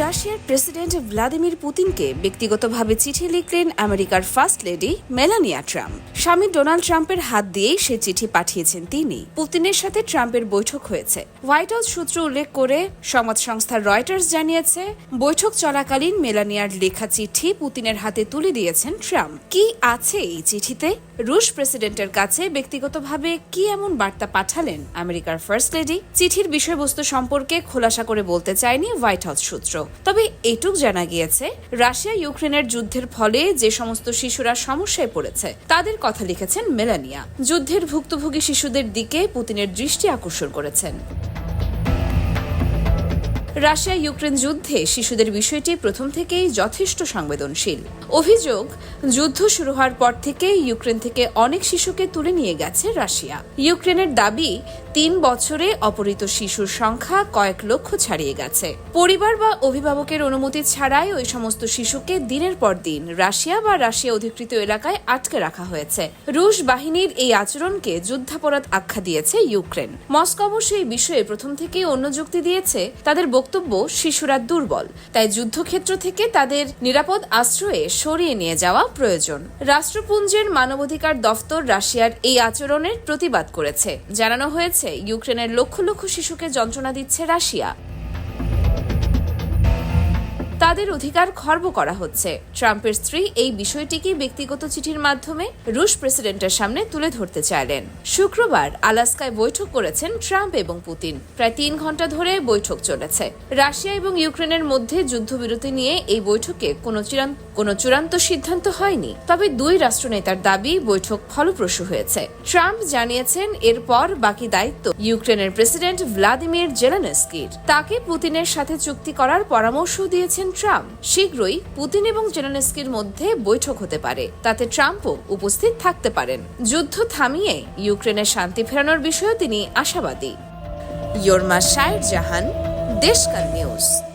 রাশিয়ার president Vladimir পুতিনকে ব্যক্তিগতভাবে চিঠি লিখলেন আমেরিকার ফার্স্ট লেডি মেলানিয়া ট্রাম্প। স্বামী ডোনাল্ড ট্রাম্পের হাত দিয়েই সে চিঠি পাঠিয়েছেন তিনি। পুতিনের সাথে ট্রাম্পের বৈঠক হয়েছে। হোয়াইট হাউস সূত্র উল্লেখ করে সংবাদ সংস্থা রয়টার্স জানিয়েছে, বৈঠক চলাকালীন মেলানিয়ার লেখা চিঠি পুতিনের হাতে তুলে দিয়েছেন ট্রাম্প। কি আছে এই চিঠিতে? রুশ প্রেসিডেন্টের কাছে ব্যক্তিগতভাবে কি এমন বার্তা পাঠালেন আমেরিকার ফার্স্ট লেডি? চিঠির বিষয়বস্তু সম্পর্কে খোলাসা করে বলতে চায়নি হোয়াইট হাউস সূত্র। তবে এটুক জানা গিয়েছে, রাশিয়া ইউক্রেনের যুদ্ধের ফলে যে সমস্ত শিশুরা সমস্যায় পড়েছে, তাদের কথা লিখেছেন মেলানিয়া। যুদ্ধের ভুক্তভোগী শিশুদের দিকে পুতিনের দৃষ্টি আকর্ষণ করেছেন। রাশিয়া ইউক্রেন যুদ্ধে শিশুদের বিষয়টি প্রথম থেকেই যথেষ্ট সংবেদনশীল। অভিযোগ, যুদ্ধ শুরু হওয়ার পর থেকে ইউক্রেন থেকে অনেক শিশুকে তুলে নিয়ে গেছে রাশিয়া। ইউক্রেনের দাবি, তিন বছরে অপহৃত শিশুর সংখ্যা কয়েক লক্ষ ছাড়িয়ে গেছে। পরিবার বা অভিভাবকের অনুমতি ছাড়াই ওই সমস্ত শিশুকে দিনের পর দিন রাশিয়া বা রাশিয়া অধিকৃত এলাকায় আটকে রাখা হয়েছে। রুশ বাহিনীর এই আচরণকে যুদ্ধাপরাধ আখ্যা দিয়েছে ইউক্রেন। মস্কো অবশ্য এই বিষয়ে প্রথম থেকেই অন্য যুক্তি দিয়েছে। তাদের বক্তব্য শিশুরা দুর্বল, তাই যুদ্ধক্ষেত্র থেকে তাদের নিরাপদ আশ্রয়ে সরিয়ে নিয়ে যাওয়া প্রয়োজন। রাষ্ট্রপুঞ্জের মানবাধিকার দফতর রাশিয়ার এই আচরণের প্রতিবাদ করেছে। জানানো হয়েছে, ইউক্রেনের লক্ষ লক্ষ শিশুকে যন্ত্রণা দিচ্ছে রাশিয়া। তাদের অধিকার খর্ব করা হচ্ছে। ট্রাম্পের স্ত্রী এই বিষয়টিকে ব্যক্তিগত চিঠির মাধ্যমে রুশ প্রেসিডেন্টের সামনে তুলে ধরতে চাইলেন। শুক্রবার আলাস্কায় বৈঠক করেছেন ট্রাম্প এবং পুতিন। প্রায় তিন ঘণ্টা ধরে বৈঠক চলেছে। রাশিয়া এবং ইউক্রেনের মধ্যে যুদ্ধবিরতি নিয়ে এই বৈঠকে কোনো কোনো চূড়ান্ত সিদ্ধান্ত হয়নি। তবে দুই রাষ্ট্রনেতার দাবি বৈঠক ফলপ্রসূ হয়েছে। ট্রাম্প জানিয়েছেন, এরপর বাকি দায়িত্ব ইউক্রেনের প্রেসিডেন্ট ভ্লাদিমির জেলেনস্কির। তাকে পুতিনের সাথে চুক্তি করার পরামর্শ দিয়েছেন ট্রাম্প শীঘ্রই পুতিন এবং জেলেনস্কির মধ্যে বৈঠক হতে পারে। তাতে ট্রাম্পও উপস্থিত থাকতে পারেন। যুদ্ধ থামিয়ে ইউক্রেনের শান্তি ফেরানোর বিষয়েও তিনি আশাবাদী। ইয়োরমা শায়ের জাহান, দেশকাল নিউজ।